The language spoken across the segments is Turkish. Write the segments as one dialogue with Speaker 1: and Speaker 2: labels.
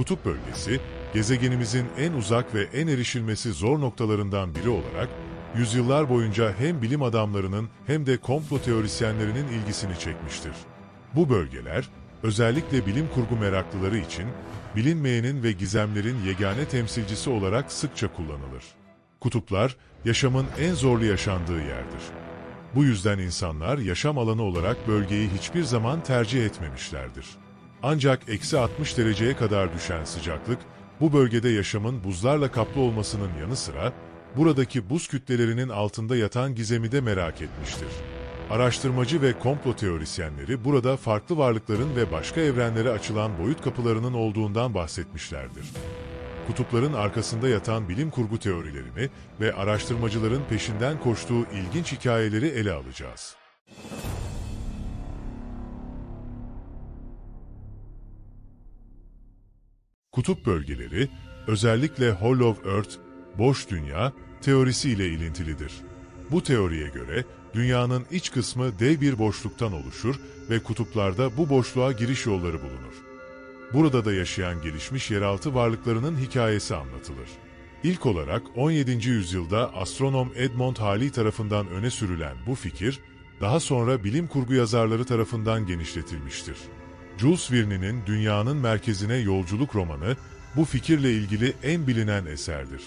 Speaker 1: Kutup bölgesi, gezegenimizin en uzak ve en erişilmesi zor noktalarından biri olarak, yüzyıllar boyunca hem bilim adamlarının hem de komplo teorisyenlerinin ilgisini çekmiştir. Bu bölgeler, özellikle bilim kurgu meraklıları için, bilinmeyenin ve gizemlerin yegane temsilcisi olarak sıkça kullanılır. Kutuplar, yaşamın en zorlu yaşandığı yerdir. Bu yüzden insanlar yaşam alanı olarak bölgeyi hiçbir zaman tercih etmemişlerdir. Ancak eksi 60 dereceye kadar düşen sıcaklık, bu bölgede yaşamın buzlarla kaplı olmasının yanı sıra, buradaki buz kütlelerinin altında yatan gizemi de merak etmiştir. Araştırmacı ve komplo teorisyenleri burada farklı varlıkların ve başka evrenlere açılan boyut kapılarının olduğundan bahsetmişlerdir. Kutupların arkasında yatan bilim kurgu teorilerini ve araştırmacıların peşinden koştuğu ilginç hikayeleri ele alacağız. Kutup bölgeleri, özellikle Hollow Earth, boş dünya teorisi ile ilintilidir. Bu teoriye göre dünyanın iç kısmı dev bir boşluktan oluşur ve kutuplarda bu boşluğa giriş yolları bulunur. Burada da yaşayan gelişmiş yeraltı varlıklarının hikayesi anlatılır. İlk olarak 17. yüzyılda astronom Edmond Halley tarafından öne sürülen bu fikir, daha sonra bilim kurgu yazarları tarafından genişletilmiştir. Jules Verne'in Dünyanın Merkezine Yolculuk romanı, bu fikirle ilgili en bilinen eserdir.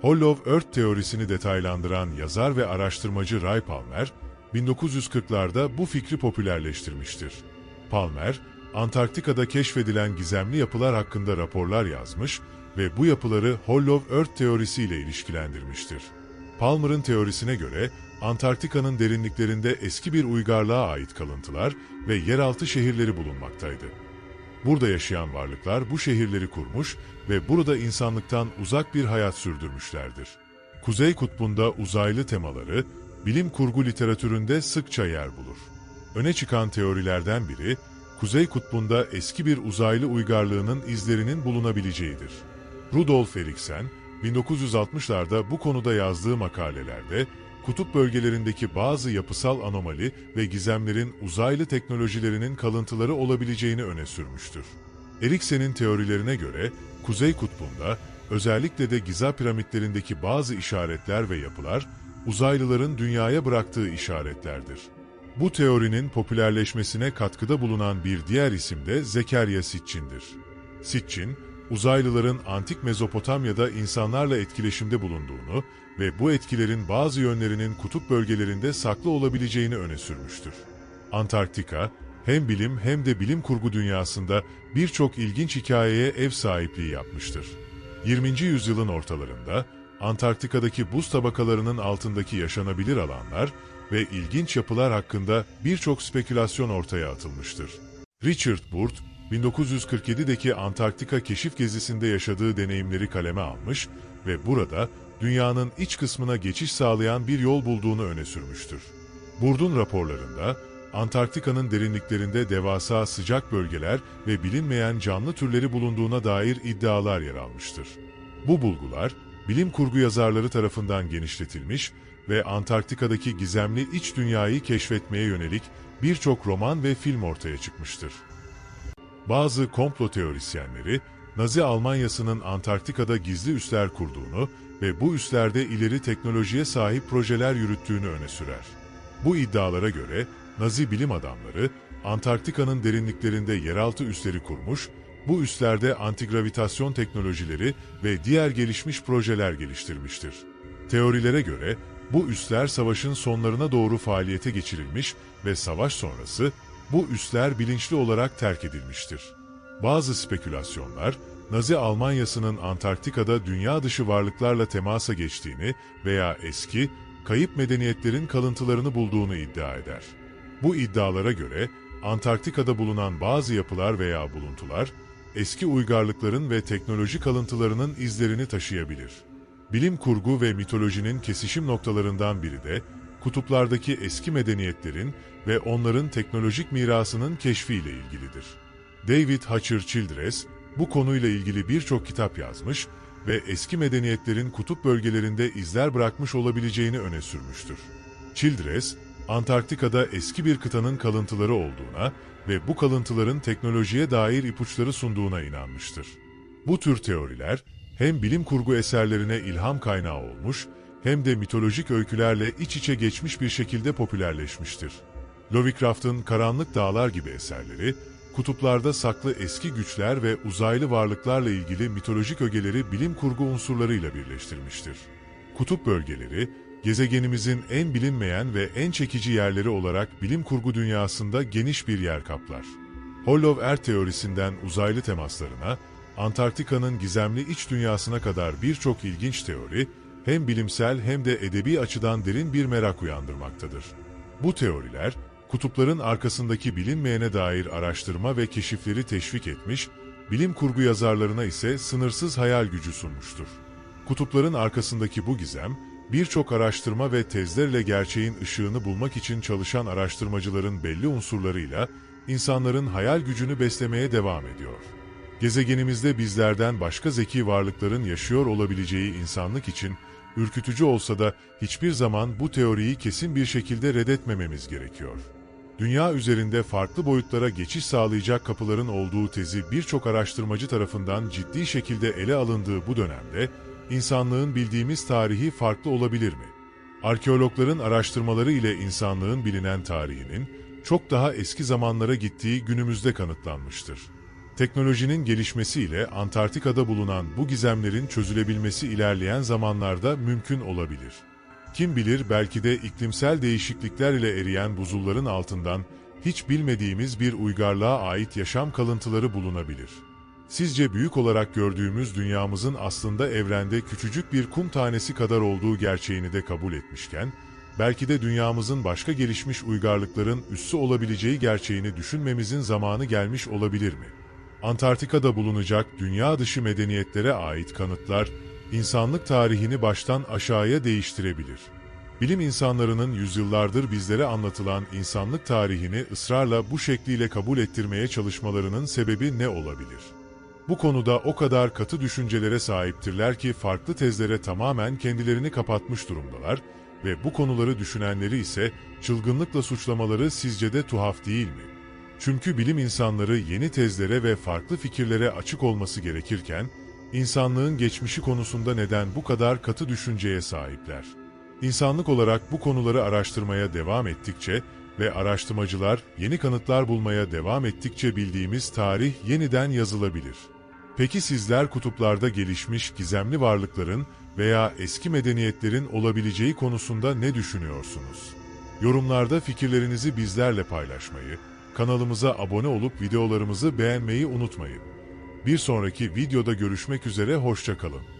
Speaker 1: Hollow Earth teorisini detaylandıran yazar ve araştırmacı Ray Palmer, 1940'larda bu fikri popülerleştirmiştir. Palmer, Antarktika'da keşfedilen gizemli yapılar hakkında raporlar yazmış ve bu yapıları Hollow Earth teorisiyle ilişkilendirmiştir. Palmer'ın teorisine göre Antarktika'nın derinliklerinde eski bir uygarlığa ait kalıntılar ve yeraltı şehirleri bulunmaktaydı. Burada yaşayan varlıklar bu şehirleri kurmuş ve burada insanlıktan uzak bir hayat sürdürmüşlerdir. Kuzey Kutbu'nda uzaylı temaları, bilim kurgu literatüründe sıkça yer bulur. Öne çıkan teorilerden biri, Kuzey Kutbu'nda eski bir uzaylı uygarlığının izlerinin bulunabileceğidir. Rudolf Eriksen, 1960'larda bu konuda yazdığı makalelerde, kutup bölgelerindeki bazı yapısal anomali ve gizemlerin uzaylı teknolojilerinin kalıntıları olabileceğini öne sürmüştür. Eriksen'in teorilerine göre, Kuzey Kutbu'nda, özellikle de Giza piramitlerindeki bazı işaretler ve yapılar, uzaylıların dünyaya bıraktığı işaretlerdir. Bu teorinin popülerleşmesine katkıda bulunan bir diğer isim de Zekerya Sitchin'dir. Sitchin, uzaylıların antik Mezopotamya'da insanlarla etkileşimde bulunduğunu ve bu etkilerin bazı yönlerinin kutup bölgelerinde saklı olabileceğini öne sürmüştür. Antarktika, hem bilim hem de bilim kurgu dünyasında birçok ilginç hikayeye ev sahipliği yapmıştır. 20. yüzyılın ortalarında Antarktika'daki buz tabakalarının altındaki yaşanabilir alanlar ve ilginç yapılar hakkında birçok spekülasyon ortaya atılmıştır. Richard Burt, 1947'deki Antarktika keşif gezisinde yaşadığı deneyimleri kaleme almış ve burada dünyanın iç kısmına geçiş sağlayan bir yol bulduğunu öne sürmüştür. Burd'un raporlarında Antarktika'nın derinliklerinde devasa sıcak bölgeler ve bilinmeyen canlı türleri bulunduğuna dair iddialar yer almıştır. Bu bulgular bilim kurgu yazarları tarafından genişletilmiş ve Antarktika'daki gizemli iç dünyayı keşfetmeye yönelik birçok roman ve film ortaya çıkmıştır. Bazı komplo teorisyenleri, Nazi Almanyası'nın Antarktika'da gizli üsler kurduğunu ve bu üslerde ileri teknolojiye sahip projeler yürüttüğünü öne sürer. Bu iddialara göre Nazi bilim adamları Antarktika'nın derinliklerinde yeraltı üsleri kurmuş, bu üslerde antigravitasyon teknolojileri ve diğer gelişmiş projeler geliştirmiştir. Teorilere göre bu üsler savaşın sonlarına doğru faaliyete geçirilmiş ve savaş sonrası bu üsler bilinçli olarak terk edilmiştir. Bazı spekülasyonlar, Nazi Almanyası'nın Antarktika'da dünya dışı varlıklarla temasa geçtiğini veya eski, kayıp medeniyetlerin kalıntılarını bulduğunu iddia eder. Bu iddialara göre Antarktika'da bulunan bazı yapılar veya buluntular, eski uygarlıkların ve teknoloji kalıntılarının izlerini taşıyabilir. Bilim kurgu ve mitolojinin kesişim noktalarından biri de, kutuplardaki eski medeniyetlerin ve onların teknolojik mirasının keşfiyle ilgilidir. David Hatcher Childress, bu konuyla ilgili birçok kitap yazmış ve eski medeniyetlerin kutup bölgelerinde izler bırakmış olabileceğini öne sürmüştür. Childress, Antarktika'da eski bir kıtanın kalıntıları olduğuna ve bu kalıntıların teknolojiye dair ipuçları sunduğuna inanmıştır. Bu tür teoriler hem bilim kurgu eserlerine ilham kaynağı olmuş hem de mitolojik öykülerle iç içe geçmiş bir şekilde popülerleşmiştir. Lovecraft'ın Karanlık Dağlar gibi eserleri, kutuplarda saklı eski güçler ve uzaylı varlıklarla ilgili mitolojik ögeleri bilim kurgu unsurlarıyla birleştirmiştir. Kutup bölgeleri, gezegenimizin en bilinmeyen ve en çekici yerleri olarak bilim kurgu dünyasında geniş bir yer kaplar. Hollow Earth teorisinden uzaylı temaslarına, Antarktika'nın gizemli iç dünyasına kadar birçok ilginç teori, hem bilimsel hem de edebi açıdan derin bir merak uyandırmaktadır. Bu teoriler, kutupların arkasındaki bilinmeyene dair araştırma ve keşifleri teşvik etmiş, bilim kurgu yazarlarına ise sınırsız hayal gücü sunmuştur. Kutupların arkasındaki bu gizem, birçok araştırma ve tezlerle gerçeğin ışığını bulmak için çalışan araştırmacıların belli unsurlarıyla insanların hayal gücünü beslemeye devam ediyor. Gezegenimizde bizlerden başka zeki varlıkların yaşıyor olabileceği insanlık için ürkütücü olsa da hiçbir zaman bu teoriyi kesin bir şekilde reddetmememiz gerekiyor. Dünya üzerinde farklı boyutlara geçiş sağlayacak kapıların olduğu tezi birçok araştırmacı tarafından ciddi şekilde ele alındığı bu dönemde, insanlığın bildiğimiz tarihi farklı olabilir mi? Arkeologların araştırmaları ile insanlığın bilinen tarihinin çok daha eski zamanlara gittiği günümüzde kanıtlanmıştır. Teknolojinin gelişmesiyle Antarktika'da bulunan bu gizemlerin çözülebilmesi ilerleyen zamanlarda mümkün olabilir. Kim bilir belki de iklimsel değişiklikler ile eriyen buzulların altından hiç bilmediğimiz bir uygarlığa ait yaşam kalıntıları bulunabilir. Sizce büyük olarak gördüğümüz dünyamızın aslında evrende küçücük bir kum tanesi kadar olduğu gerçeğini de kabul etmişken, belki de dünyamızın başka gelişmiş uygarlıkların üssü olabileceği gerçeğini düşünmemizin zamanı gelmiş olabilir mi? Antarktika'da bulunacak dünya dışı medeniyetlere ait kanıtlar, insanlık tarihini baştan aşağıya değiştirebilir. Bilim insanlarının yüzyıllardır bizlere anlatılan insanlık tarihini ısrarla bu şekliyle kabul ettirmeye çalışmalarının sebebi ne olabilir? Bu konuda o kadar katı düşüncelere sahiptirler ki farklı tezlere tamamen kendilerini kapatmış durumdalar ve bu konuları düşünenleri ise çılgınlıkla suçlamaları sizce de tuhaf değil mi? Çünkü bilim insanları yeni tezlere ve farklı fikirlere açık olması gerekirken, insanlığın geçmişi konusunda neden bu kadar katı düşünceye sahipler? İnsanlık olarak bu konuları araştırmaya devam ettikçe ve araştırmacılar yeni kanıtlar bulmaya devam ettikçe bildiğimiz tarih yeniden yazılabilir. Peki sizler kutuplarda gelişmiş gizemli varlıkların veya eski medeniyetlerin olabileceği konusunda ne düşünüyorsunuz? Yorumlarda fikirlerinizi bizlerle paylaşmayı, kanalımıza abone olup videolarımızı beğenmeyi unutmayın. Bir sonraki videoda görüşmek üzere hoşçakalın.